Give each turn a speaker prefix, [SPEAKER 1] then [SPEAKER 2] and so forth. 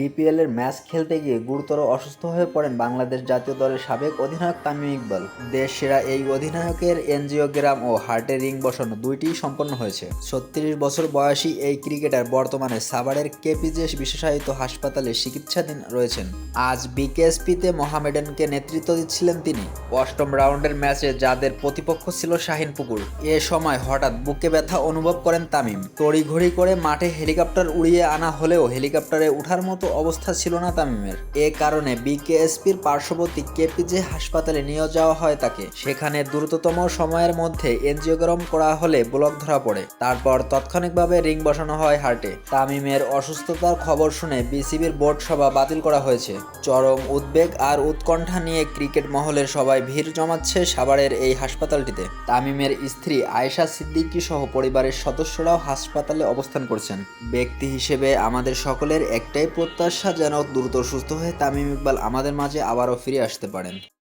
[SPEAKER 1] BPL এর match খেলতে গিয়ে গুরুতর অসুস্থ হয়ে পড়েন বাংলাদেশ জাতীয় দলের সাবেক অধিনায়ক তামিম ইকবাল। দেশ সেরা এই অধিনায়কের এনজিওগ্রাম ও হার্টে রিং বসানো দুইটিই সম্পন্ন হয়েছে। ছত্রিশ বছর বয়সী এই ক্রিকেটার বর্তমানে সাভারের কেপিজে বিশেষায়িত হাসপাতালে চিকিৎসাধীন রয়েছেন। আজ বিকেএসপিতে মোহামেডানকে নেতৃত্ব দিচ্ছিলেন তিনি। অষ্টম রাউন্ডের ম্যাচে যাদের প্রতিপক্ষ ছিল শাহিন পুকুর, এ সময় হঠাৎ বুকে ব্যথা অনুভব করেন তামিম। তড়িঘড়ি করে মাঠে হেলিকপ্টার উড়িয়ে আনা হলেও হেলিকপ্টারে ওঠার মতো অবস্থা ছিল না তামিমের। এ কারণে বিকেএসপির পার্শ্ববর্তী কেপিজে হাসপাতালে নিয়ে যাওয়া হয় তাকে। সেখানে দ্রুততম সময়ের মধ্যে এনজিওগ্রাম করা হলে ব্লক ধরা পড়ে। তারপর তাৎক্ষণিকভাবে রিং বসানো হয় হার্টে। তামিমের অসুস্থতার খবর শুনে বিসিবির বোর্ড সভা বাতিল করা হয়েছে। চরম উদ্বেগ আর উৎকণ্ঠা নিয়ে ক্রিকেট মহলের সবাই ভিড় জমাচ্ছে সাভারের এই হাসপাতালটিতে। তামিমের স্ত্রী আয়েশা সিদ্দিকী সহ পরিবারের সদস্যরাও হাসপাতালে অবস্থান করছেন। ব্যক্তি হিসেবে আমাদের সকলের একটাই প্রত্যাশা যেন দ্রুত সুস্থ হয়ে তামিম ইকবাল আমাদের মাঝে আবারও ফিরে আসতে পারেন।